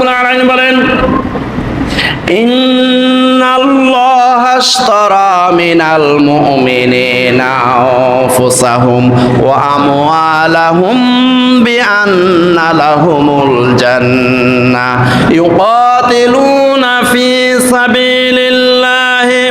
রাব্বুল আলামিন বলেন, ইন্নাল্লাহ আশতারা মিনাল মুমিনিনা আনফুসাহুম ওয়া আমওয়ালাহুম বিআন্না লাহুমুল জান্নাহ ইউকাতিলুনা ফি সাবিলিল্লাহি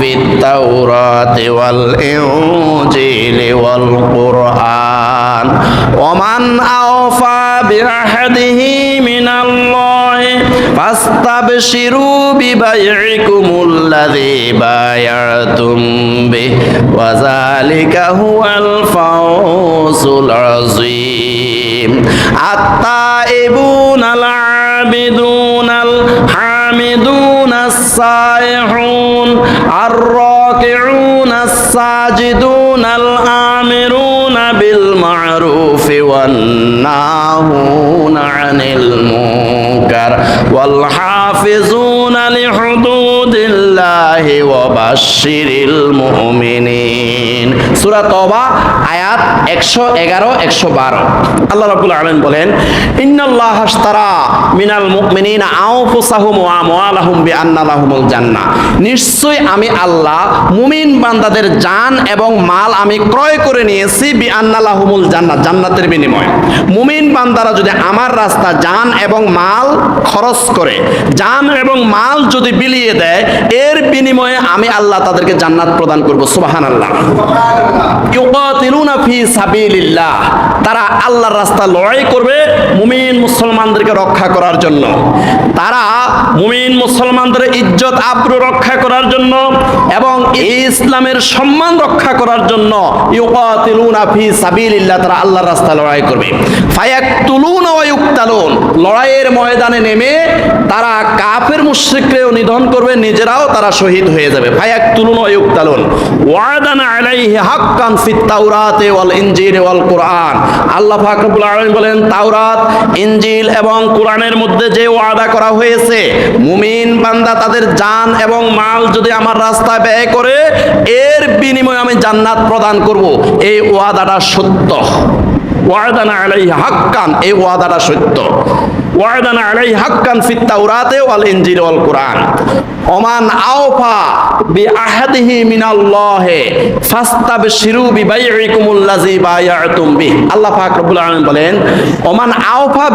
في التوراة والإنجيل والقرآن ومن أوفى بعهده من الله فاستبشروا ببيعكم الذي بايعتم به وذلك هو الفوز العظيم التائبون العابدون الحامدون السائحون الراكعون الساجدون الآمرون بالمعروف والناهون عن المنكر والحافظون لحدود الله বিল্লাহি মুমিনিন। সূরা তওবা, আয়াত 111 112 আল্লাহ রাব্বুল আলামিন বলেন, ইন্নাল্লাহ আশতারা মিনাল মুমিনিনা ওয়া বিআন্না লাহুমুল জান্নাহ। নিশ্চয় আমি আল্লাহ মুমিন বান্দাদের জান এবং মাল আমি ক্রয় করে নিয়েছি বিআন্না লাহুমুল জান্নাহ, জান্নাতের বিনিময়ে। মুমিন বান্দারা যদি আমার রাস্তা জান এবং মাল খরচ করে, জান এবং মাল যদি বিলিয়ে দেয়, এর বিনিময়ে আমি আল্লাহ তাদেরকে জান্নাত প্রদান করব সুবহানাল্লাহ। ইউকাতিলুনা ফি সাবিলিল্লাহ। তারা আল্লাহর রাস্তা লড়াই করবে মুমিন মুসলমানদেরকে রক্ষা করার জন্য। তারা মুমিন মুসলমানদের ইজ্জত, আব্রু রক্ষা করার জন্য এবং ইসলামের সম্মান রক্ষা করার জন্য ইউকাতিলুনা ফি সাবিলিল্লাহ তারা আল্লাহর রাস্তা লড়াই করবে। ফায়াকতুলুন ওয়া ইউকতালুন। লড়াইয়ের ময়দানে নেমে তারা কাফের মুশরিককেও নিধন করবে, নিজেরাও তারা শহীদ হয়ে যাবে। ফায়াকতুলুন ওয়া ইউকতালুন। ওয়াদান আলাইহি হাক্কান ফিত তাওরাতে ওয়াল ইনজিল ওয়াল কোরআন। আল্লাহ ফাকরুল আলম বলেন, তাওরাত ইঞ্জিল এবং কোরআনের মধ্যে যে ওয়াদা করা হয়েছে, মুমিন বান্দা তাদের জান এবং মাল যদি আমার রাস্তায় ব্যয় করে, এর বিনিময়ে আমি জান্নাত প্রদান করব। এই ওয়াদাটা সত্য। ওয়াদা না আলাই হাক্কান, এই ওয়াদাটা সত্য। কোরআন। আওফা বলেন আওফা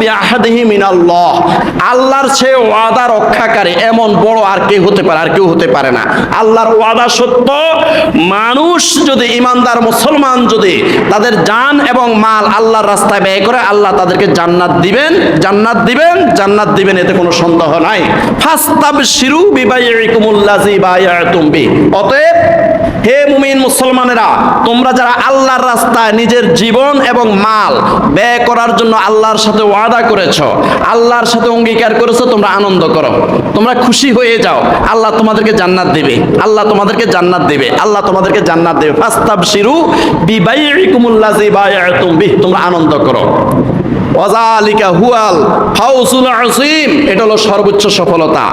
আল্লাহর সে ওয়াদা রক্ষাকারী এমন বড় আর কেউ হতে পারে, আর কেউ হতে পারে না। আল্লাহর ওয়াদা সত্য, মানুষ যদি ইমানদার, মুসলমান যদি তাদের জান এবং মাল আল্লাহর রাস্তায় ব্যয় করে, আল্লাহ তাদেরকে জান্নাত দিবেন। জান্নাত দিবেন জান্নাত দিবেন এতে কোনো সন্দেহ নাই। ফাস্তাব ফাস্তাবশিরু বিবাইইকুমুল্লাযী বায়াতুম বি। অতএব হে মুমিন মুসলমানেরা, তোমরা যারা আল্লাহর রাস্তায় নিজের জীবন এবং মাল ব্যয় করার জন্য আল্লাহর সাথে ওয়াদা করেছ, আল্লাহর সাথে অঙ্গীকার করেছ, তোমরা আনন্দ করো। তোমরা খুশি হয়ে যাও। আল্লাহ তোমাদেরকে জান্নাত দেবে। আল্লাহ তোমাদেরকে জান্নাত দেবে। আল্লাহ তোমাদেরকে জান্নাত দেবে। ফাস্তাবশিরু বিবাইইকুমুল্লাযী বায়াতুম বি তোমরা আনন্দ করো। ওয়াজালিকা হুয়াল ফাউজুল আসিম এটা হলো সর্বোচ্চ সফলতা।